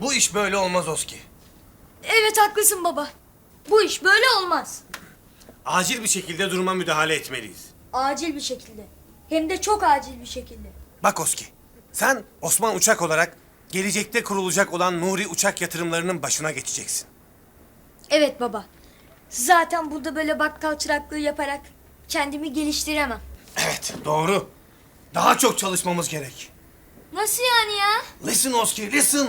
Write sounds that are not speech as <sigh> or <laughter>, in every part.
Bu iş böyle olmaz Oski. Evet haklısın baba. Bu iş böyle olmaz. Acil bir şekilde duruma müdahale etmeliyiz. Acil bir şekilde. Hem de çok acil bir şekilde. Bak Oski, sen Osman Uçak olarak gelecekte kurulacak olan Nuri Uçak yatırımlarının başına geçeceksin. Evet baba. Zaten burada böyle bakkal çıraklığı yaparak kendimi geliştiremem. Evet, doğru. Daha çok çalışmamız gerek. Nasıl yani ya? Listen Oski, listen.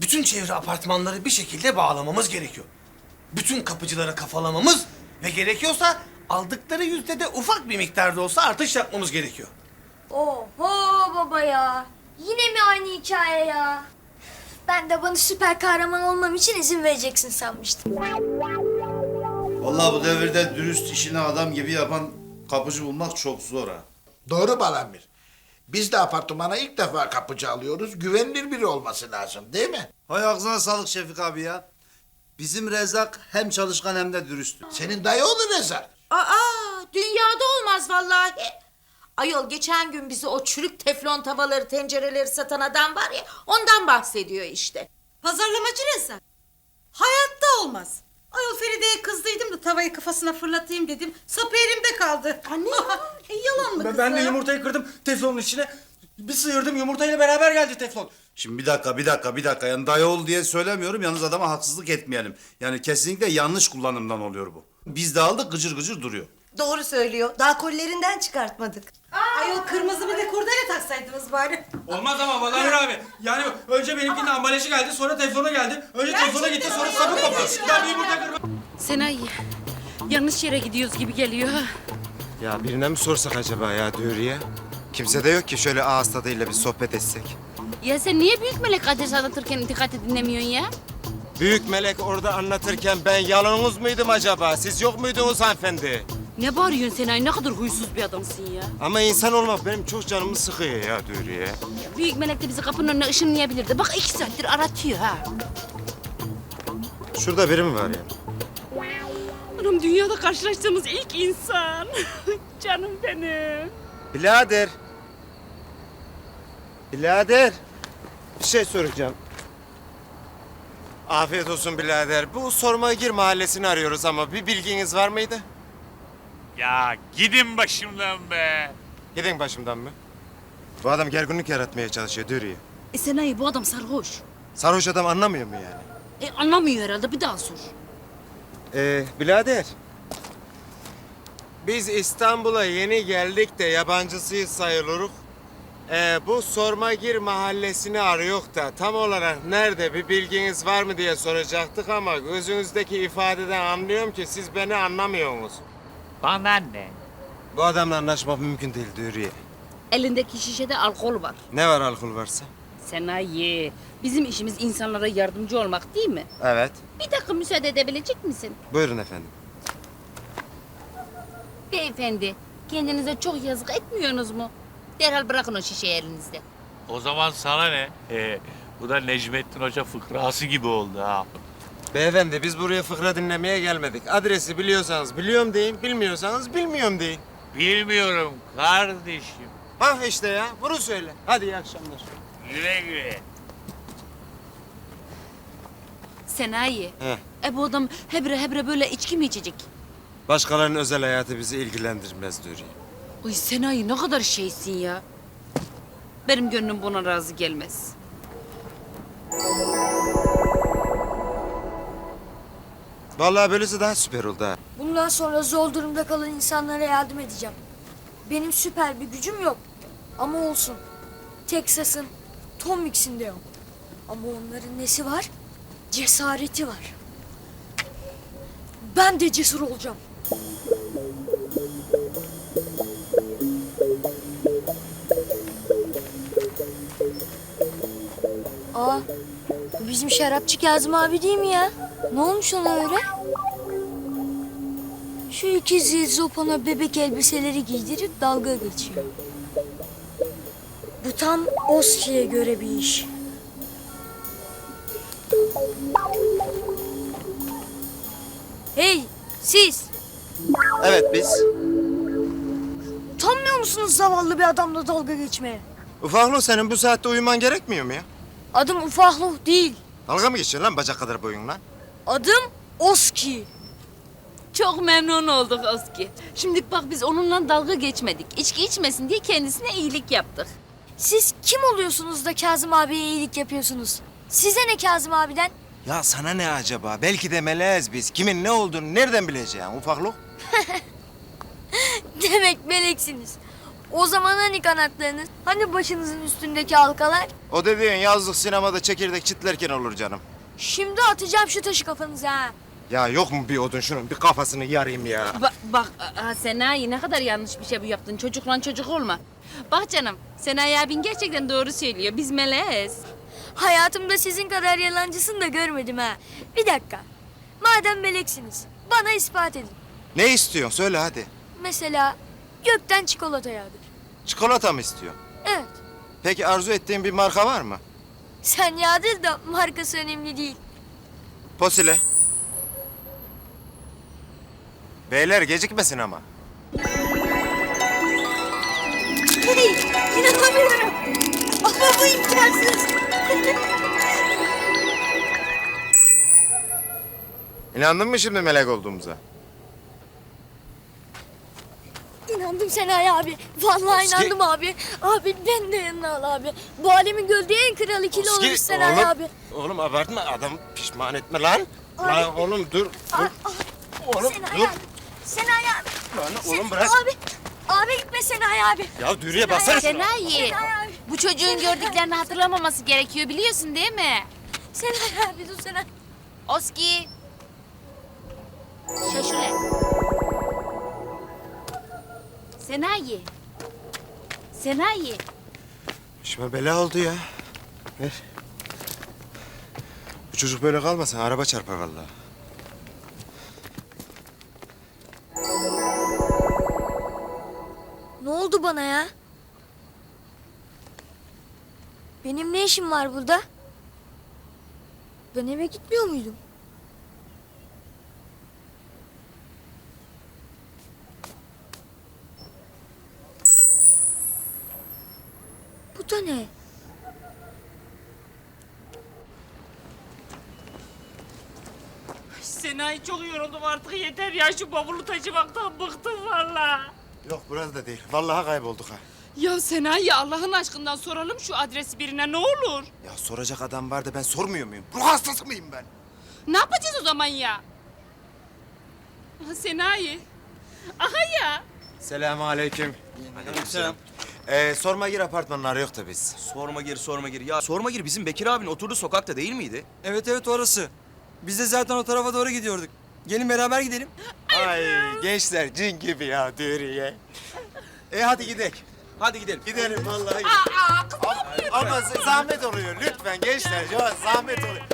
Bütün çevre apartmanları bir şekilde bağlamamız gerekiyor. Bütün kapıcıları kafalamamız ve gerekiyorsa aldıkları yüzdede ufak bir miktarda olsa artış yapmamız gerekiyor. Oho baba ya. Yine mi aynı hikaye ya? Ben de bana süper kahraman olmam için izin vereceksin sanmıştım. Vallahi bu devirde dürüst işini adam gibi yapan kapıcı bulmak çok zor ha. Doğru Balamir. Biz de apartmana ilk defa kapıcı alıyoruz. Güvenilir biri olması lazım değil mi? Hay ağzına sağlık Şefik abi ya. Bizim Rezak hem çalışkan hem de dürüst. Senin dayı oğlu Rezak. Aa, dünyada olmaz vallahi. Ayol geçen gün bize o çürük teflon tavaları, tencereleri satan adam var ya, ondan bahsediyor işte. Pazarlamacı Rezak. Hayatta olmaz. Ayol Feride'ye kızdıydım da tavayı kafasına fırlatayım dedim. Sapı elimde kaldı. Anne e, yalan mı Ben, kızım? ben de yumurtayı kırdım teflonun içine. Bir sıyırdım yumurtayla beraber geldi teflon. Şimdi bir dakika, bir dakika, bir dakika. Yani dayı oğlu diye söylemiyorum. Yalnız adama haksızlık etmeyelim. Yani kesinlikle yanlış kullanımdan oluyor bu. Biz de aldık gıcır gıcır duruyor. Doğru söylüyor. Daha kollerinden çıkartmadık. Ayol kırmızı bir de kurdele taksaydınız bari. Olmaz ama vallahi abi. Yani önce benimkinin ambalajı geldi sonra teflona geldi. Önce teflona gitti sonra sabun koptu. Ben bir yumurta kırdım. Senay, yanlış yere gidiyoruz gibi geliyor. ha. Ya birine mi sorsak acaba ya Dürüye? Kimse de yok ki şöyle ağız tadıyla bir sohbet etsek. Ya sen niye büyük melek adres anlatırken dikkatli dinlemiyorsun ya? Büyük melek orada anlatırken ben yalanınız mıydım acaba? Siz yok muydunuz hanımefendi? Ne bağırıyorsun Senay? Ne kadar huysuz bir adamsın ya. Ama insan olmak benim çok canımı sıkıyor ya Dürüye. Büyük melek de bizi kapının önüne ışınlayabilirdi. Bak iki saattir aratıyor ha. Şurada biri mi var ya? Anam dünyada karşılaştığımız ilk insan. <laughs> Canım benim. Birader. Birader. Bir şey soracağım. Afiyet olsun birader. Bu sorma gir mahallesini arıyoruz ama bir bilginiz var mıydı? Ya gidin başımdan be. Gidin başımdan mı? Bu adam gerginlik yaratmaya çalışıyor Dürüye. E Senay bu adam sarhoş. Sarhoş adam anlamıyor mu yani? E anlamıyor herhalde bir daha sor. Ee, birader. Biz İstanbul'a yeni geldik de yabancısıyız sayılırız. Ee, bu Sormagir mahallesini arıyor da tam olarak nerede bir bilginiz var mı diye soracaktık ama gözünüzdeki ifadeden anlıyorum ki siz beni anlamıyorsunuz. Bana ne? Bu adamla anlaşmak mümkün değil Dürüye. Elindeki şişede alkol var. Ne var alkol varsa? Senay, bizim işimiz insanlara yardımcı olmak değil mi? Evet. Bir dakika müsaade edebilecek misin? Buyurun efendim. Beyefendi, kendinize çok yazık etmiyorsunuz mu? Derhal bırakın o şişeyi elinizde. O zaman sana ne? Ee, bu da Necmettin Hoca fıkrası gibi oldu ha. Beyefendi biz buraya fıkra dinlemeye gelmedik. Adresi biliyorsanız biliyorum deyin, bilmiyorsanız bilmiyorum deyin. Bilmiyorum kardeşim. Hah işte ya, bunu söyle. Hadi iyi akşamlar. Güle güle. Senayi. He. E bu adam hebre hebre böyle içki mi içecek? Başkalarının özel hayatı bizi ilgilendirmez Dürüye. Ay Senayi ne kadar şeysin ya. Benim gönlüm buna razı gelmez. Vallahi böylesi daha süper oldu ha. Bundan sonra zor durumda kalan insanlara yardım edeceğim. Benim süper bir gücüm yok. Ama olsun. Texas'ın Tom Mix'in de yok. Ama onların nesi var? Cesareti var. Ben de cesur olacağım. Aa, bu bizim şarapçı Kazım abi değil mi ya? Ne olmuş ona öyle? Şu ikizi Zopan'a bebek elbiseleri giydirip dalga geçiyor. Bu tam Oski'ye göre bir iş. Hey siz! Evet biz. musunuz zavallı bir adamla dalga geçmeye? Ufaklık senin bu saatte uyuman gerekmiyor mu ya? Adım Ufaklık değil. Dalga mı geçiyorsun lan bacak kadar boyun lan? Adım Oski. Çok memnun olduk Oski. Şimdi bak biz onunla dalga geçmedik. İçki içmesin diye kendisine iyilik yaptık. Siz kim oluyorsunuz da Kazım abiye iyilik yapıyorsunuz? Size ne Kazım abiden? Ya sana ne acaba? Belki de meleğiz biz. Kimin ne olduğunu nereden bileceğim ufaklık? <laughs> Demek meleksiniz. O zaman hani kanatlarınız? Hani başınızın üstündeki halkalar? O dediğin yazlık sinemada çekirdek çitlerken olur canım. Şimdi atacağım şu taşı kafanıza ha. Ya yok mu bir odun şunun bir kafasını yarayım ya. Bak, bak aa, Senayi ne kadar yanlış bir şey bu yaptın. Çocukla çocuk olma. Bak canım Senayi abin gerçekten doğru söylüyor. Biz meleğiz. Hayatımda sizin kadar yalancısını da görmedim ha. Bir dakika. Madem meleksiniz, bana ispat edin. Ne istiyorsun söyle hadi. Mesela gökten çikolata yağdır. Çikolata mı istiyorsun? Evet, Peki arzu ettiğin bir marka var mı? Sen yağdır da markası önemli değil. Posile. Beyler gecikmesin ama. Hey, inanamıyorum. Ama bu imkansız. İnandın mı şimdi melek olduğumuza? İnandım Senay abi. Vallahi inandım abi. Abi ben de yanına al abi. Bu alemin gördüğü en kral ikili oluruz Senay oğlum, abi. Oğlum abartma adam pişman etme lan. Abi. Lan oğlum dur dur. Oğlum Senay dur. abi. Senay abi. Lan Sen- oğlum bırak. Abi. Abi gitme Senay abi. Ya dürüye baksana. şuna. Senayi Senay abi. bu çocuğun gördüklerini hatırlamaması gerekiyor biliyorsun değil mi? Senay abi dur Senay. Oski. Şaşule. Senayi. Senayi. İşime bela oldu ya. Ver. Bu çocuk böyle kalmasın araba çarpar vallahi. Ne oldu bana ya? Benim ne işim var burada? Ben eve gitmiyor muydum? Bu da ne? Senayi çok yoruldum artık yeter ya şu bavulu taşımaktan bıktım valla. Yok burada da değil. Vallahi kaybolduk ha. Ya Senayi Allah'ın aşkından soralım şu adresi birine ne olur. Ya soracak adam var da ben sormuyor muyum? Ruh hastası mıyım ben? Ne yapacağız o zaman ya? Aha Senayi. Aha ya. Selamun aleyküm. Selam. Ee, sorma gir apartmanlar yok da biz. Sorma gir, sorma gir. Ya sorma gir bizim Bekir abinin oturduğu sokakta değil miydi? Evet evet orası. Biz de zaten o tarafa doğru gidiyorduk. Gelin beraber gidelim. Ay gençler cin gibi ya Dürüye. E hadi gidelim. Hadi gidelim. Gidelim vallahi. ama, ama zahmet oluyor lütfen gençler. Ya zahmet oluyor.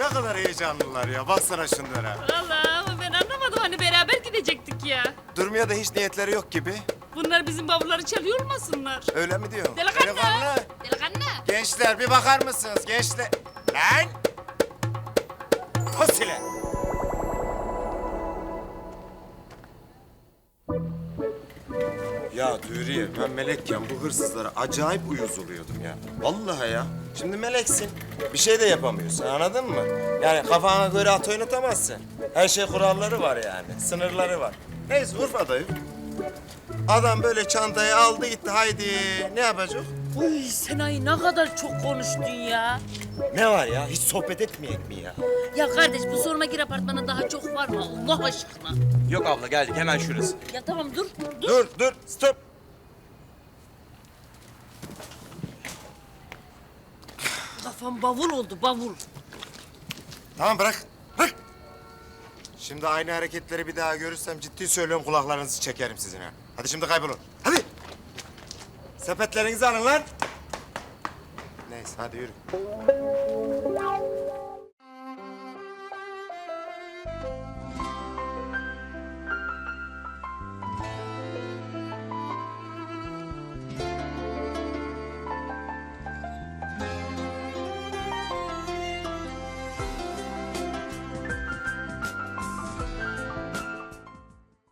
Ne kadar heyecanlılar ya. Baksana şunlara. Allah ama ben anlamadım hani beraber gidecektik ya. Durmaya da hiç niyetleri yok gibi. Bunlar bizim bavulları çalıyor olmasınlar? Öyle mi diyor? Delikanlı. Delikanlı. Gençler bir bakar mısınız gençler? Lan! Fasile! Ya Dürüye ben melekken bu hırsızlara acayip uyuz oluyordum ya. Vallahi ya. Şimdi meleksin. Bir şey de yapamıyorsun anladın mı? Yani kafana göre at oynatamazsın. Her şey kuralları var yani. Sınırları var. Neyse Urfa dayı. Adam böyle çantayı aldı gitti haydi. Ne yapacak? Uy Senayi ne kadar çok konuştun ya. Ne var ya? Hiç sohbet etmeyek mi ya? Ya kardeş bu sorma gir apartmanı daha çok var mı Allah aşkına? Yok abla geldik hemen şurası. Ya tamam dur. Dur. Dur, dur, stop. Kafam bavul oldu bavul. Tamam bırak, bırak. Şimdi aynı hareketleri bir daha görürsem ciddi söylüyorum kulaklarınızı çekerim sizin ha. Hadi şimdi kaybolun. Hadi. Sepetlerinizi alın lan. Neyse hadi yürü.